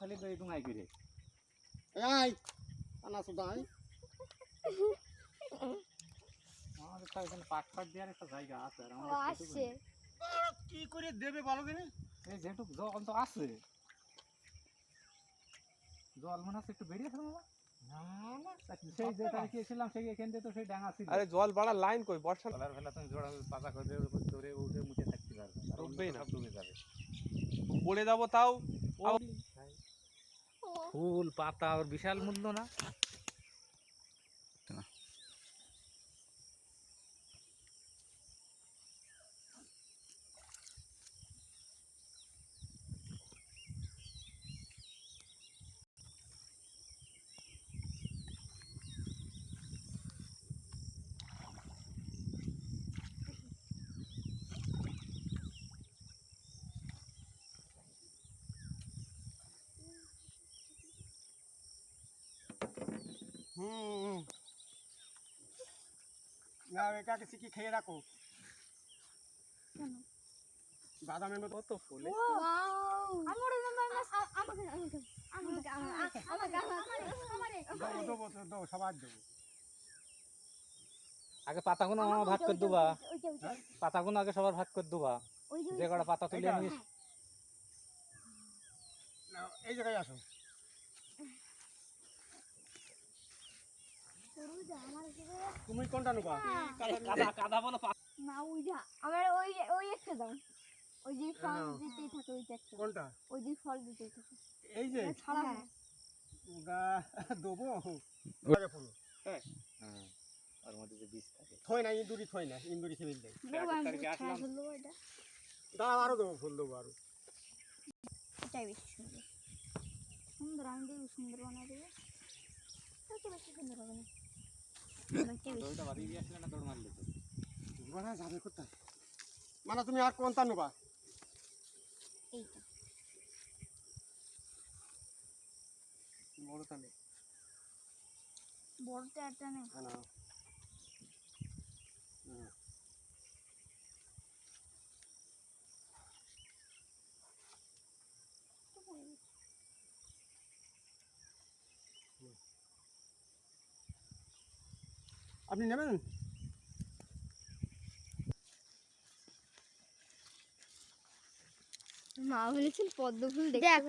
খালি করে। এই আনা সুদাই আমাদের তো এখানে পাট ফাট দেওয়ার একটা জায়গা আছে আর ও আমাদের আসছে। কি করে দেবে বলো দিনে এই যেটুক জল তো আছে। জল মনে হচ্ছে একটু বেরিয়েছে বাবা না না সেই যেটা গিয়েছিলাম সেই এখান দিয়ে তো সেই ডাঙা ছিল। আরে জল বাড়ার লাইন কই? বর্ষা সকালের বেলা তুমি জোড়া পাতা করে ধরে উঠে মুখে থাকতে পারবে। ডুববেই না। ডুবে যাবে। পড়ে যাব তাও। ফুল পাতা ওর বিশাল মূল্য না? হুম না এটা কিছু কি খেয়ে রাখো। কেন? বাদামের মতো। কত ফুল? আমার আমাকে আমাকে আমাকে আমাকে আমাকে আমাকে দেবো দেবো সবার দেবো। আগে পাতাগুলো আমার ভাগ করে দেবা। পাতাগুলো আগে সবার ভাগ করে দেবা। যে কটা পাতা তুলে নিস। এই জায়গায় আসো। তুমি কোনটা নেবা? কাদা কাদা বলো না ওই যা আমার ওই ওই একটা দাও। ওই যে ফল। দিতেই থাকে ওইটা একটা। কোনটা? ওই যে ফল দিতেই থাকে। এই যে? ছাড়া দেবো। আগে ফুল। হ্যাঁ। ওর মধ্যে যে বীজ থাকে। থই না ইন্দুরি থই না ইন্দুরি খেয়ে দেয়। দাঁড়াও আরও দেবো ফুল দেবো আরও। এটাই বেশি সুন্দর। সুন্দর আমি দেখব সুন্দর বানাই দেবো ওইটা বেশি সুন্দর হবে না ওইটা বেশি দৌড়টা বাড়ি দিয়ে আসলে না দৌড় মারলে তো মানে যাবে কোথায় মানে তুমি আর কোনটা নেবা বড়টা নেই বড়টা একটা নেই হ্যাঁ না হুম। আপনি নেবেন? মা বলেছেন পদ্ম ফুল দেখ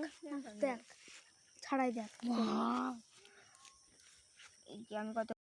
দেখ ছাড়াই দেখ। এই যে আমি কত